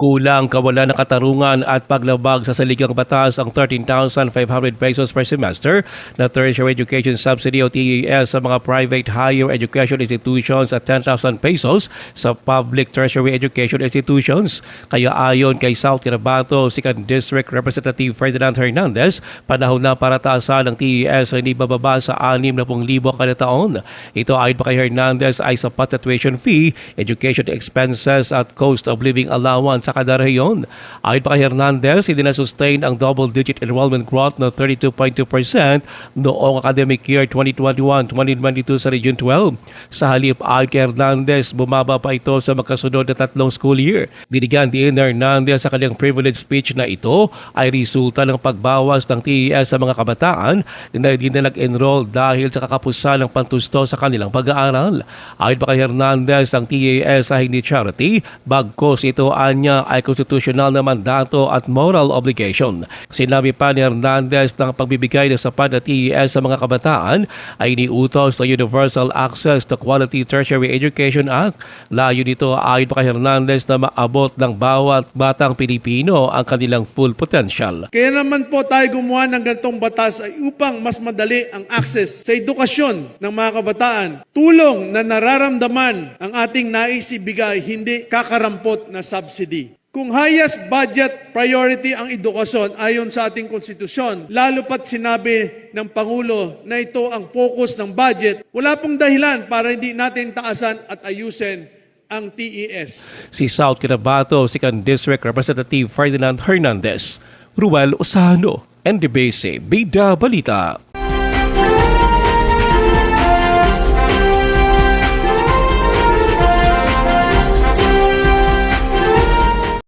Kulang kawalan ng katarungan at paglabag sa saligang batas ang 13,500 pesos per semester na tertiary education subsidy o TES sa mga private higher education institutions at 10,000 pesos sa public tertiary education institutions. Kaya ayon kay South Cotabato, Second District Representative Ferdinand Hernandez, panahon na para taasan ang TES ay hindi bababa sa 60,000 kada taon. Ito ayon pa kay Hernandez ay sapat sa tuition fee, education expenses at cost of living allowance sa kada rehiyon. Ayon pa kay Hernandez, hindi na sustain ang double-digit enrollment growth na 32.2% noong academic year 2021-2022 sa Region 12. Sa halip ayon kay Hernandez, bumaba pa ito sa magkasunod na tatlong school year. Binigyan din ni Hernandez sa kanyang privilege speech na ito ay resulta ng pagbawas ng TES sa mga kabataan na hindi na nag-enroll dahil sa kakapusan ng pantusto sa kanilang pag-aaral. Ayon pa kay Hernandez, ang TES ay hindi charity, bagkos ito anya ay konstitusyonal na mandato at moral obligation. Sinabi pa ni Hernandez na ang pagbibigay ng sapat na TES sa mga kabataan ay iniutos sa Universal Access to Quality Tertiary Education Act. Layo nito ayon pa kay Hernandez na maabot ng bawat batang Pilipino ang kanilang full potential. Kaya naman po tayo gumawa ng ganitong batas ay upang mas madali ang access sa edukasyon ng mga kabataan. Tulong na nararamdaman ang ating naisibigay, hindi kakarampot na subsidy. Kung highest budget priority ang edukasyon ayon sa ating konstitusyon, lalo pat sinabi ng Pangulo na ito ang focus ng budget, wala pong dahilan para hindi natin taasan at ayusin ang TES. Si South Cotabato, 2nd District Representative Ferdinand Hernandez, Ruel Osano, NDBC, Bida Balita.